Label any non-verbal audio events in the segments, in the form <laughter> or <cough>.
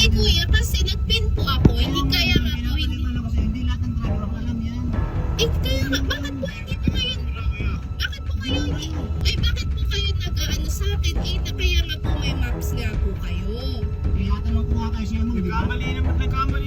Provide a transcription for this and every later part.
Hindi kuya, kasi nagpin po ako. Hindi kaya nga po, hindi. Hindi lahat ng driver ang alam yan. Eh, kaya nga, bakit po hindi po kayo, bakit po kayo, eh, bakit po kayo nag-ano sa akin? Eh, na kaya nga po may maps nga po kayo. Tinatanong ko nga kay siya mo, di ba? Nagkamali naman, nagkamali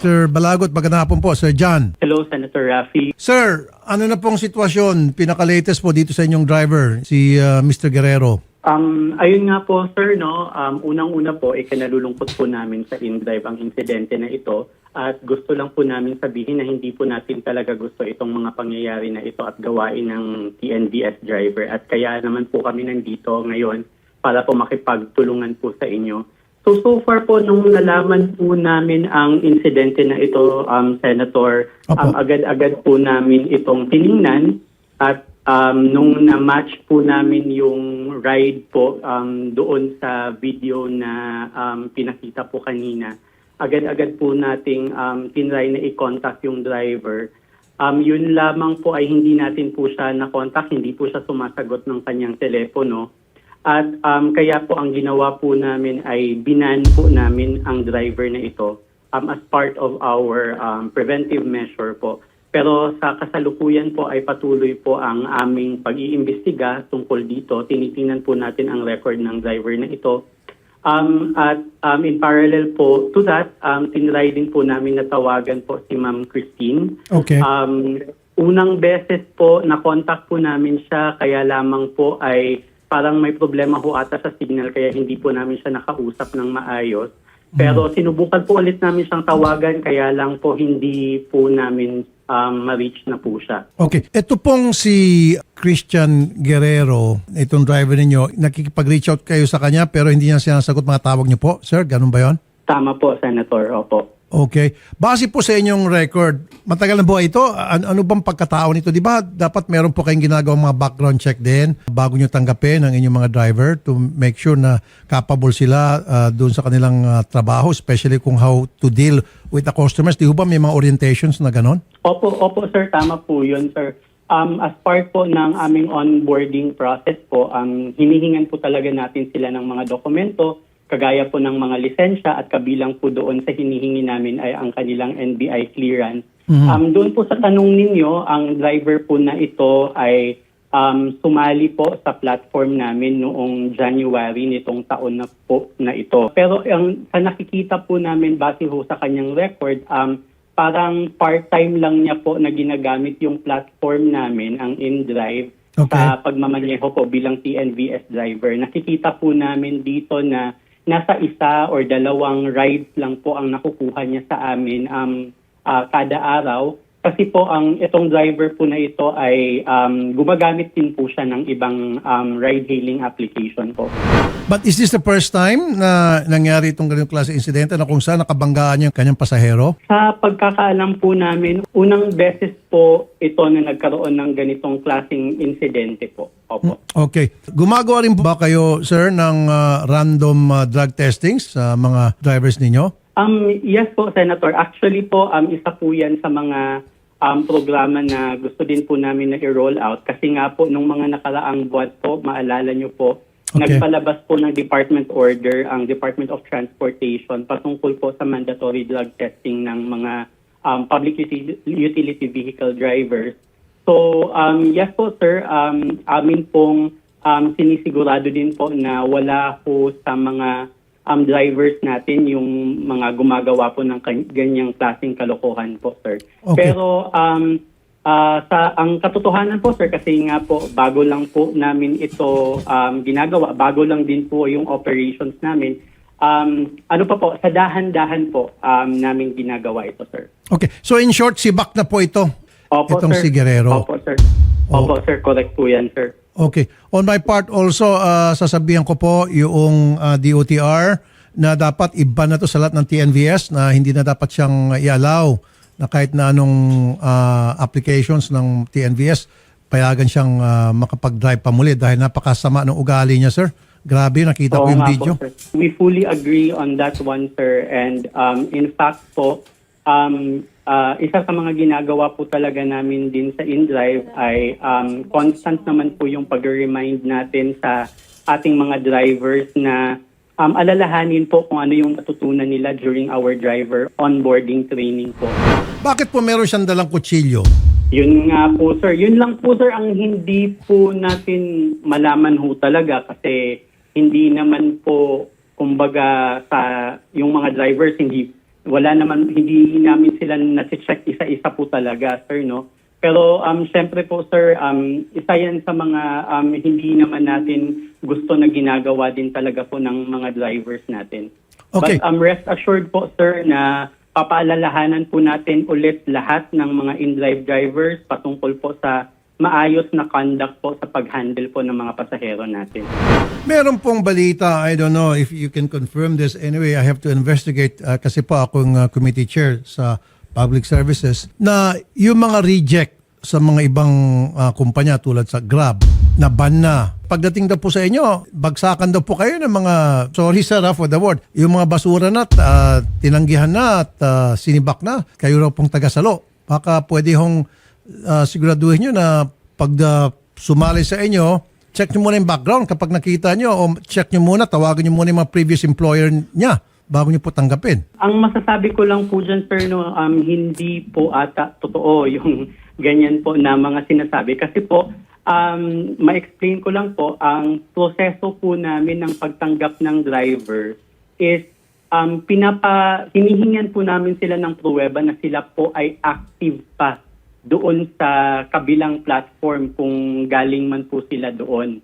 Mr. Balagot, magandang hapon po, Sir John. Hello, Senator Rafi. Sir, ano na pong sitwasyon, pinaka-latest po dito sa inyong driver, si uh, Mr. Guerrero? Um, ayun nga po, sir, no, um, unang-una po, ikinalulungkot po namin sa InDrive ang insidente na ito at gusto lang po namin sabihin na hindi po natin talaga gusto itong mga pangyayari na ito at gawain ng TNVS driver at kaya naman po kami nandito ngayon para po makipagtulungan po sa inyo. So, so far po, nung nalaman po namin ang insidente na ito, um, Senator, um, agad-agad po namin itong tiningnan at um, nung na-match po namin yung ride po um, doon sa video na um, pinakita po kanina, agad-agad po nating um, tinry na i-contact yung driver. Um, yun lamang po ay hindi natin po siya na-contact, hindi po siya sumasagot ng kanyang telepono. At um, kaya po ang ginawa po namin ay binan po namin ang driver na ito um, as part of our um, preventive measure po. Pero sa kasalukuyan po ay patuloy po ang aming pag-iimbestiga tungkol dito. Tinitingnan po natin ang record ng driver na ito. Um, at um, in parallel po to that, um, tinry din po namin natawagan po si Ma'am Christine. Okay. Um, unang beses po, na-contact po namin siya, kaya lamang po ay parang may problema ho ata sa signal, kaya hindi po namin siya nakausap ng maayos. Pero sinubukan po ulit namin siyang tawagan, kaya lang po hindi po namin um, ma-reach na po siya. Okay. Ito pong si Christian Guerrero, itong driver ninyo, nakikipag-reach out kayo sa kanya pero hindi niya sinasagot mga tawag niyo po. Sir, ganun ba yon? Tama po, Senator. Opo. Okay. Base po sa inyong record, matagal na buhay ito. An- ano bang pagkatao nito? Di ba dapat meron po kayong ginagawang mga background check din bago nyo tanggapin ang inyong mga driver to make sure na capable sila uh, doon sa kanilang uh, trabaho, especially kung how to deal with the customers. Di ba may mga orientations na ganon? Opo, opo sir, tama po yun sir. Um, as part po ng aming onboarding process po, um, hinihingan po talaga natin sila ng mga dokumento, kagaya po ng mga lisensya at kabilang po doon sa hinihingi namin ay ang kanilang NBI clearance. Um, doon po sa tanong ninyo, ang driver po na ito ay um, sumali po sa platform namin noong January nitong taon na po na ito. Pero ang sa nakikita po namin base ho sa kanyang record, um, parang part-time lang niya po na ginagamit yung platform namin, ang InDrive, Okay. sa pagmamaneho po bilang TNVS driver. Nakikita po namin dito na nasa isa or dalawang rides lang po ang nakukuha niya sa amin um, ah, kada araw. Kasi po ang itong driver po na ito ay um, gumagamit din po siya ng ibang um, ride-hailing application po. But is this the first time na nangyari itong ganitong klase insidente na kung saan nakabanggaan yung kanyang pasahero? Sa pagkakaalam po namin, unang beses po ito na nagkaroon ng ganitong klaseng insidente po. Opo. Okay. Gumagawa rin ba kayo, sir, ng uh, random uh, drug testings sa mga drivers ninyo? Um, yes po, Senator. Actually po, um, isa po yan sa mga um, programa na gusto din po namin na i-roll out. Kasi nga po, nung mga nakaraang buwan po, maalala nyo po, Okay. nagpalabas po ng department order ang Department of Transportation patungkol po sa mandatory drug testing ng mga um, public uti- utility vehicle drivers. So, um, yes po, sir. Um, amin pong um, sinisigurado din po na wala po sa mga um, drivers natin yung mga gumagawa po ng ganyang klaseng kalokohan po, sir. Okay. Pero um, ah, sa ang katotohanan po, sir, kasi nga po, bago lang po namin ito um, ginagawa, bago lang din po yung operations namin, um, ano pa po, sa dahan-dahan po um, namin ginagawa ito, sir. Okay. So in short, si Bak na po ito. Opo, Itong sir. si Guerrero. Opo, sir. Opo, sir. Correct po yan, sir. Okay. On my part also, uh, sasabihan ko po yung uh, DOTR na dapat iba na to sa lahat ng TNVS na hindi na dapat siyang i-allow na kahit na anong uh, applications ng TNVS, payagan siyang uh, makapag-drive pa muli dahil napakasama ng ugali niya, sir. Grabe, nakita ko Oo yung nga video. Po, sir. We fully agree on that one, sir. And um, in fact po, um, uh, isa sa mga ginagawa po talaga namin din sa InDrive ay um, constant naman po yung pag-remind natin sa ating mga drivers na um, alalahanin po kung ano yung natutunan nila during our driver onboarding training po. Bakit po meron siyang dalang kutsilyo? Yun nga po sir. Yun lang po sir ang hindi po natin malaman ho talaga kasi hindi naman po kumbaga sa yung mga drivers hindi wala naman hindi namin sila na-check isa-isa po talaga sir no. Pero um syempre po sir um isa yan sa mga um, hindi naman natin gusto na ginagawa din talaga po ng mga drivers natin. Okay. But um, rest assured po sir na papaalalahanan po natin ulit lahat ng mga in-drive drivers patungkol po sa maayos na conduct po sa pag-handle po ng mga pasahero natin. Meron pong balita, I don't know if you can confirm this. Anyway, I have to investigate uh, kasi po akong uh, committee chair sa public services na yung mga reject sa mga ibang uh, kumpanya tulad sa Grab na ban na. Pagdating daw po sa inyo, bagsakan daw po kayo ng mga, sorry sir ah, for the word, yung mga basura na at uh, tinanggihan na at uh, sinibak na, kayo raw pong tagasalo. Baka pwede hong uh, siguraduhin nyo na pag uh, sumali sa inyo, check nyo muna yung background kapag nakita nyo o check nyo muna, tawagan nyo muna yung mga previous employer niya bago nyo po tanggapin. Ang masasabi ko lang po dyan, no, um, hindi po ata totoo <laughs> yung ganyan po na mga sinasabi. Kasi po, um, ma-explain ko lang po, ang proseso po namin ng pagtanggap ng driver is um, pinapa, hinihingan po namin sila ng pruweba na sila po ay active pa doon sa kabilang platform kung galing man po sila doon.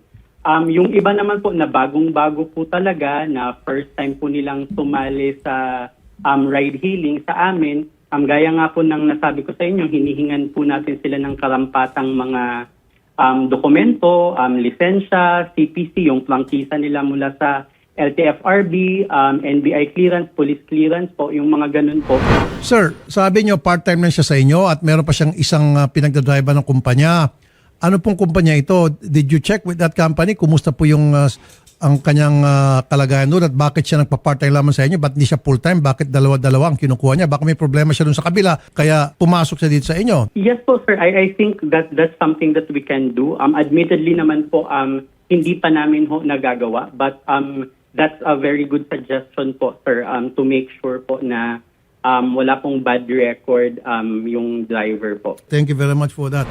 Um, yung iba naman po na bagong-bago po talaga na first time po nilang sumali sa um, ride hailing sa amin, um, gaya nga po ng nasabi ko sa inyo, hinihingan po natin sila ng karampatang mga um, dokumento, um, lisensya, CPC, yung plangkisa nila mula sa LTFRB, um, NBI clearance, police clearance po, yung mga ganun po. Sir, sabi nyo part-time lang siya sa inyo at meron pa siyang isang uh, pinagdadrive ng kumpanya. Ano pong kumpanya ito? Did you check with that company? Kumusta po yung uh, ang kanyang uh, kalagayan doon at bakit siya nagpa-part-time lamang sa inyo? Ba't hindi siya full-time? Bakit dalawa-dalawa ang kinukuha niya? Baka may problema siya doon sa kabila kaya pumasok siya dito sa inyo. Yes po sir, I, I think that that's something that we can do. Um, admittedly naman po, um, hindi pa namin ho nagagawa but um, that's a very good suggestion po sir um, to make sure po na um, wala pong bad record um, yung driver po. Thank you very much for that.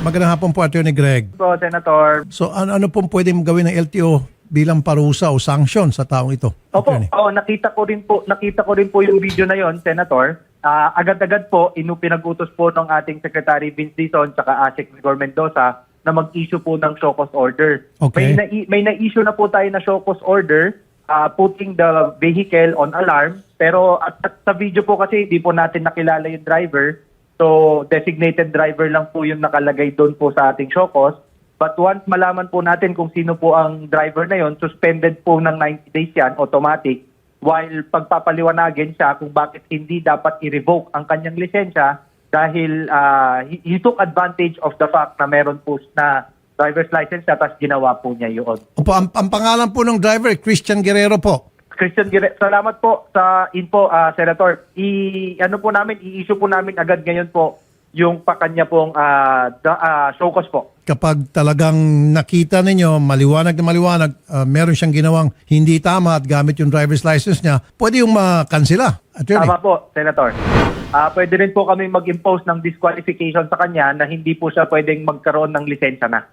Magandang hapon po, Attorney Greg. po, Senator. So ano, ano pong pwedeng gawin ng LTO bilang parusa o sanction sa taong ito? Opo, Attorney? oh, nakita ko rin po, nakita ko rin po yung video na yon, Senator. Ah, agad-agad po inu pinag-utos po ng ating Secretary Vince Dizon saka ASEC Vigor Mendoza na mag-issue po ng show cause order. Okay. May na may na-issue na po tayo na show cause order ah, putting the vehicle on alarm pero at, at sa video po kasi hindi po natin nakilala yung driver. So designated driver lang po yung nakalagay doon po sa ating show. But once malaman po natin kung sino po ang driver na yon, suspended po ng 90 days yan, automatic, while pagpapaliwanagin siya kung bakit hindi dapat i-revoke ang kanyang lisensya dahil ah, he, he took advantage of the fact na meron po na driver's license siya tapos ginawa po niya yun. Opo, ang, ang pangalan po ng driver, Christian Guerrero po. Christian Guerrero, salamat po sa info, ah, Senator. I, ano po namin, i-issue po namin agad ngayon po yung pa kanya pong ah, da, ah, show cause po. kapag talagang nakita ninyo, maliwanag na maliwanag, uh, meron siyang ginawang hindi tama at gamit yung driver's license niya, pwede yung makansila. Attorney. Tama po, Senator. Ah, pwede rin po kami mag-impose ng disqualification sa kanya na hindi po siya pwedeng magkaroon ng lisensya na.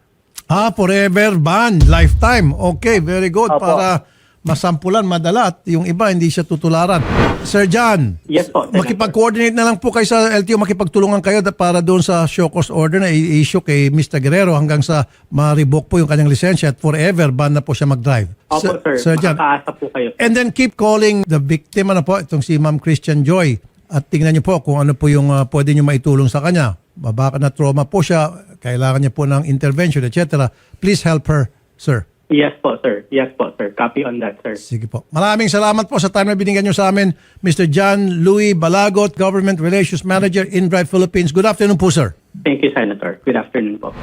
Ah, forever ban, lifetime. Okay, very good. Opo. Para masampulan, madala at yung iba hindi siya tutularan. Sir John, Yes po, Senator. makipag-coordinate na lang po kayo sa LTO, makipagtulungan kayo da- para doon sa show cause order na i-issue kay Mr. Guerrero hanggang sa ma-revoke po yung kanyang lisensya at forever ban na po siya mag-drive. Opo sir, Sir John, makakaasa po kayo. And then keep calling the victim, ano po, itong si Ma'am Christian Joy. At tingnan niyo po kung ano po yung uh, pwede niyo maitulong sa kanya. Baka na trauma po siya, kailangan niya po ng intervention, etc. Please help her, sir. Yes po sir, yes po sir. Copy on that sir. Sige po. Maraming salamat po sa time na binigyan niyo sa amin, Mr. John Louis Balagot, Government Relations Manager in Drive Philippines. Good afternoon po, sir. Thank you Senator. Good afternoon po.